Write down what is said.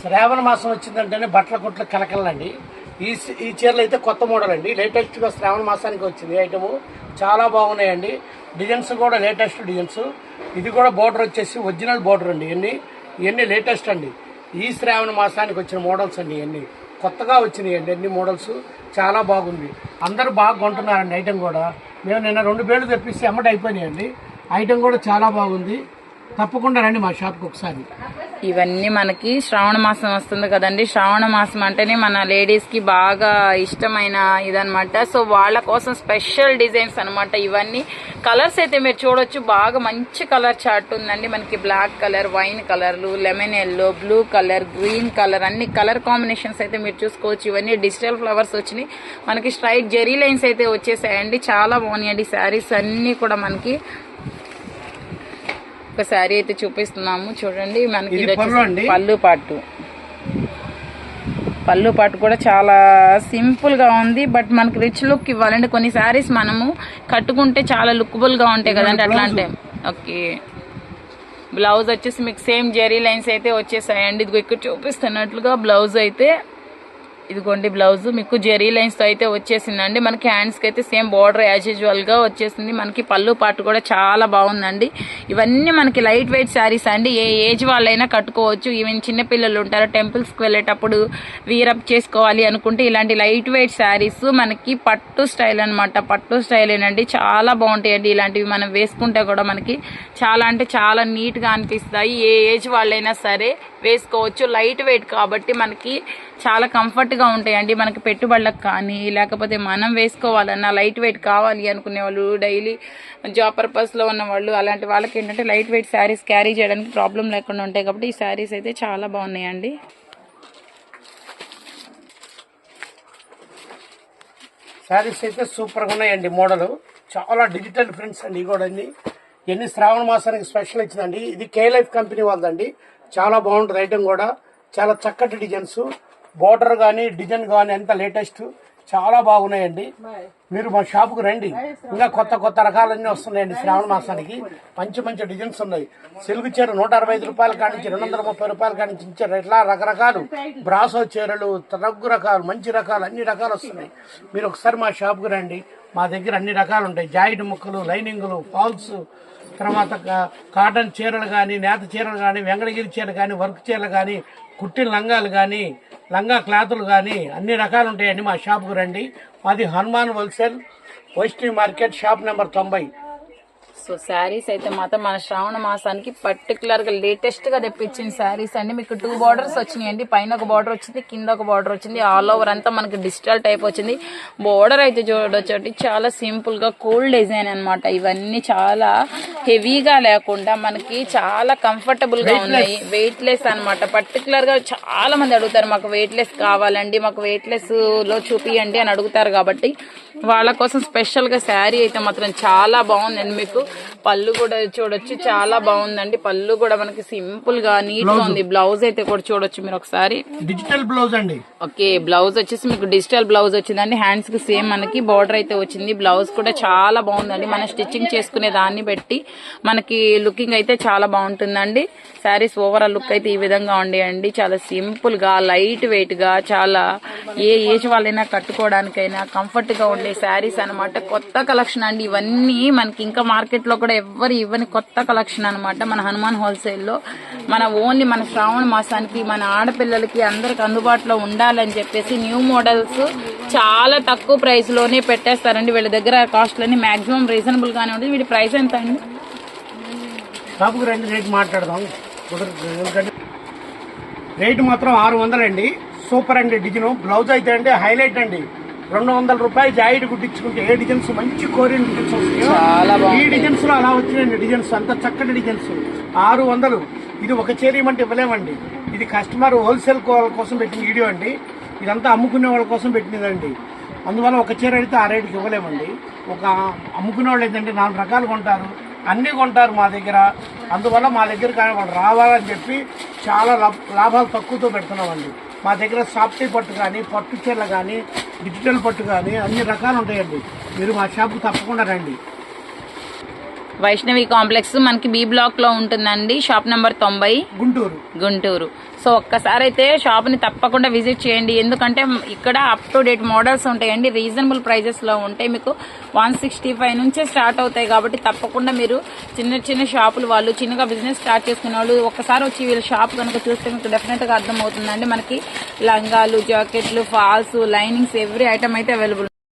శ్రావణ మాసం వచ్చిందంటేనే బట్టల కొట్లు కలకలండి ఈ ఈ చీరలు అయితే కొత్త మోడల్ అండి. లేటెస్ట్గా శ్రావణ మాసానికి వచ్చింది ఐటము. చాలా బాగున్నాయండి. డిజైన్స్ కూడా లేటెస్ట్ డిజైన్స్. ఇది కూడా బోర్డర్ వచ్చేసి ఒరిజినల్ బోర్డర్ అండి ఇవన్నీ. ఇవన్నీ లేటెస్ట్ అండి. ఈ శ్రావణ మాసానికి వచ్చిన మోడల్స్ అండి ఇవన్నీ. కొత్తగా వచ్చినాయండి అన్ని మోడల్స్. చాలా బాగుంది. అందరూ బాగా కొంటున్నారండి ఐటెం కూడా. మేము నిన్న రెండు పేర్లు తెప్పిస్తే అమ్మటి అయిపోయినాయండి ఐటెం కూడా చాలా బాగుంది. తప్పకుండా రండి మా షాప్కి ఒకసారి. ఇవన్నీ మనకి శ్రావణ మాసం వస్తుంది కదండి. శ్రావణ మాసం అంటేనే మన లేడీస్కి బాగా ఇష్టమైన ఇదనమాట సో వాళ్ళ కోసం స్పెషల్ డిజైన్స్ అనమాట ఇవన్నీ. కలర్స్ అయితే మీరు చూడొచ్చు. బాగా మంచి కలర్ చార్ట్ ఉందండి. మనకి బ్లాక్ కలర్ వైన్ కలర్లు lemon yellow blue colour green colour అన్ని కలర్ కాంబినేషన్స్ అయితే మీరు చూసుకోవచ్చు. ఇవన్నీ డిజిటల్ ఫ్లవర్స్ వచ్చినాయి. మనకి స్ట్రైట్ జెరీ లైన్స్ అయితే వచ్చేసాయండి. చాలా బాగున్నాయండి. శారీస్ అన్నీ కూడా మనకి ఒక శారీ అయితే చూపిస్తున్నాము. చూడండి మనకి ఇది ఇది పళ్ళు పాటు. పళ్ళు పాటు కూడా చాలా సింపుల్గా ఉంది బట్ మనకి రిచ్ లుక్ ఇవ్వాలండి. కొన్ని శారీస్ మనము కట్టుకుంటే చాలా లుక్బుల్గా ఉంటాయి కదండి అట్లా అంటే ఓకే. బ్లౌజ్ వచ్చేసి మీకు సేమ్ జెరీ లైన్స్ అయితే వచ్చేసాయండి. ఇదిగో ఇక్కడ చూపిస్తున్నట్లుగా బ్లౌజ్ అయితే ఇదిగోండి బ్లౌజ్. మీకు జెరీ లైన్స్తో అయితే వచ్చేసిందండి మనకి హ్యాండ్స్కి అయితే సేమ్ బార్డర్ యాజ్ యూజువల్గా వచ్చేసింది. మనకి పళ్ళు పాటు కూడా చాలా బాగుందండి. ఇవన్నీ మనకి లైట్ వెయిట్ శారీస్ అండి. ఏ ఏజ్ వాళ్ళైనా కట్టుకోవచ్చు. ఈవెన్ చిన్నపిల్లలు ఉంటారు టెంపుల్స్కి వెళ్ళేటప్పుడు వీరప్ చేసుకోవాలి అనుకుంటే ఇలాంటి లైట్ వెయిట్ శారీస్ మనకి పట్టు స్టైల్ అనమాట పట్టు స్టైల్ ఏనండి. చాలా బాగుంటాయండి. ఇలాంటివి మనం వేసుకుంటే కూడా మనకి చాలా అంటే చాలా నీట్గా అనిపిస్తాయి. ఏ ఏజ్ వాళ్ళైనా సరే వేసుకోవచ్చు. లైట్ వెయిట్ కాబట్టి మనకి చాలా కంఫర్ట్గా ఉంటాయండి. మనకి పెట్టుబడులకు కానీ లేకపోతే మనం వేసుకోవాలన్నా లైట్ వెయిట్ కావాలి అనుకునే వాళ్ళు డైలీ జాబ్ పర్పస్లో ఉన్న వాళ్ళు అలాంటి వాళ్ళకి ఏంటంటే లైట్ వెయిట్ శారీస్ క్యారీ చేయడానికి ప్రాబ్లం లేకుండా ఉంటాయి కాబట్టి ఈ శారీస్ అయితే చాలా బాగున్నాయండి. శారీస్ అయితే సూపర్గా ఉన్నాయండి మోడల్. చాలా డిజిటల్ ప్రింట్స్ అండి కూడా ఎన్ని శ్రావణ మాసానికి స్పెషల్ ఇచ్చిందండి ఇది కే లైఫ్ కంపెనీ వాళ్ళదండి. చాలా బాగుంటుంది ఐటమ్ కూడా. చాలా చక్కటి డిజైన్స్ బోర్డర్ కానీ డిజైన్ కానీ అంత లేటెస్ట్ చాలా బాగున్నాయండి. మీరు మా షాపుకు రండి. ఇంకా కొత్త కొత్త రకాలన్నీ వస్తున్నాయండి శ్రావణ మాసానికి. మంచి మంచి డిజైన్స్ ఉన్నాయి. సిల్క్ చీర నూట అరవై ఐదు రూపాయల కాడి నుంచి రెండు వందల ముప్పై రూపాయల కాడి నుంచి ఇచ్చారు ఇట్లా రకరకాలు. బ్రాసో చీరలు తగ్గు రకాలు మంచి రకాలు అన్ని రకాలు వస్తున్నాయి. మీరు ఒకసారి మా షాపుకు రండి. మా దగ్గర అన్ని రకాలు ఉంటాయి. జాయిడ్ ముక్కలు లైనింగులు ఫాల్స్ తర్వాత కాటన్ చీరలు కానీ నేత చీరలు కానీ వెంకటగిరి చీరలు కానీ వర్క్ చీరలు కానీ కుట్టిన లంగాలు కానీ లంగా క్లాతులు కానీ అన్ని రకాలు ఉంటాయండి మా షాప్కు రండి. మాది Hanuman wholesale Vaishnavi market shop number తొంభై. సో శారీస్ అయితే మాత్రం మన శ్రావణ మాసానికి పర్టికులర్గా లేటెస్ట్గా తెప్పించిన శారీస్ అండి. మీకు టూ బార్డర్స్ వచ్చినాయండి. పైన ఒక బార్డర్ వచ్చింది కింద ఒక బార్డర్ వచ్చింది. ఆల్ ఓవర్ అంతా మనకి డిజిటల్ టైప్ వచ్చింది. బార్డర్ అయితే చూడొచ్చు చాలా సింపుల్గా కూల్ డిజైన్ అన్నమాట. ఇవన్నీ చాలా హెవీగా లేకుండా మనకి చాలా కంఫర్టబుల్గా ఉన్నాయి. వెయిట్ లెస్ అనమాట పర్టికులర్గా చాలా మంది అడుగుతారు మాకు వెయిట్ లెస్ కావాలండి మాకు వెయిట్ లెస్లో చూపియండి అని అడుగుతారు కాబట్టి వాళ్ళ కోసం స్పెషల్గా శారీ అయితే మాత్రం చాలా బాగుందండి మీకు. పళ్ళు కూడా చూడొచ్చు. చాలా బాగుందండి. పళ్ళు కూడా మనకి సింపుల్గా నీట్గా ఉంది. బ్లౌజ్ అయితే కూడా చూడొచ్చు మీరు ఒకసారి. డిజిటల్ బ్లౌజ్ అండి. ఓకే బ్లౌజ్ వచ్చేసి మీకు డిజిటల్ బ్లౌజ్ వచ్చిందండి. హ్యాండ్స్కి సేమ్ మనకి. బార్డర్ అయితే వచ్చింది. బ్లౌజ్ కూడా చాలా బాగుందండి. మనం స్టిచ్చింగ్ చేసుకునే దాన్ని బట్టి మనకి లుకింగ్ అయితే చాలా బాగుంటుందండి. శారీస్ ఓవరాల్ లుక్ అయితే ఈ విధంగా ఉండేయండి. చాలా సింపుల్గా లైట్ వెయిట్గా చాలా ఏ ఏజ్ వాళ్ళైనా కట్టుకోవడానికైనా కంఫర్ట్గా ఉండే శారీస్ అన్నమాట. కొత్త కలెక్షన్ అండి. ఇవన్నీ మనకి ఇంకా మార్కెట్ లో కూడా ఎవ్వరు ఇవ్వని కొత్త కలెక్షన్ అనమాట మన హనుమాన్ హోల్సేల్లో మన ఓన్లీ మన శ్రావణ మాసానికి మన ఆడపిల్లలకి అందరికి అందుబాటులో ఉండాలని చెప్పేసి న్యూ మోడల్స్ చాలా తక్కువ ప్రైస్లోనే పెట్టేస్తారండి. వీళ్ళ దగ్గర కాస్ట్లన్నీ మాక్సిమం రీజనబుల్గానే ఉంటుంది. వీటి ప్రైస్ ఎంత అండి షాపుకు రెండు రేట్ మాట్లాడదాం. రేటు మాత్రం ఆరు వందలండి. సూపర్ అండి డిజైన్. బ్లౌజ్ అయితే అండి హైలైట్ అండి. రెండు వందల రూపాయలు జాయిడ్ కుట్టించుకుంటే ఏ డిజైన్స్ మంచి కోరియన్ డిజైన్స్ వస్తాయో? ఈ డిజైన్స్లో అలా వచ్చినాయండి డిజైన్స్ అంత చక్కటి డిజైన్స్. ఆరు వందలు. ఇది ఒక చీర ఇవ్వమంటే ఇవ్వలేమండి. ఇది కస్టమర్ హోల్సేల్ కోసం పెట్టిన వీడియో అండి. ఇదంతా అమ్ముకునే వాళ్ళ కోసం పెట్టినదండి. అందువల్ల ఒక చీర అయితే ఆ రేటుకి ఇవ్వలేమండి. ఒక అమ్ముకునే వాళ్ళు ఏంటంటే నాలుగు రకాలు కొంటారు. అన్నీ కొంటారు మా దగ్గర. అందువల్ల మా దగ్గర కానీ వాళ్ళు రావాలని చెప్పి చాలా లాభ- లాభాలు తక్కువతో పెడుతున్నామండి. మా దగ్గర సాఫ్టీ పట్టు కానీ పట్టు చీరలు కానీ డిజిటల్ పట్టు కానీ అన్ని రకాలు ఉంటాయండి. మీరు మా షాప్కి తప్పకుండా రండి. వైష్ణవి కాంప్లెక్స్ మనకి బి బ్లాక్లో ఉంటుందండి. షాప్ నెంబర్ తొంభై గుంటూరు. గుంటూరు. సో ఒక్కసారి అయితే షాప్ని తప్పకుండా విజిట్ చేయండి. ఎందుకంటే ఇక్కడ అప్ టు డేట్ మోడల్స్ ఉంటాయండి రీజనబుల్ ప్రైజెస్లో ఉంటాయి. మీకు వన్ సిక్స్టీ ఫైవ్ నుంచే స్టార్ట్ అవుతాయి కాబట్టి తప్పకుండా మీరు చిన్న చిన్న షాపులు వాళ్ళు చిన్నగా బిజినెస్ స్టార్ట్ చేసుకునే వాళ్ళు ఒక్కసారి వచ్చి వీళ్ళ షాప్ కనుక చూస్తే మీకు డెఫినెట్గా అర్థమవుతుందండి. మనకి లంగాలు జాకెట్లు ఫాల్స్ లైనింగ్స్ ఎవ్రీ ఐటమ్ అయితే అవైలబుల్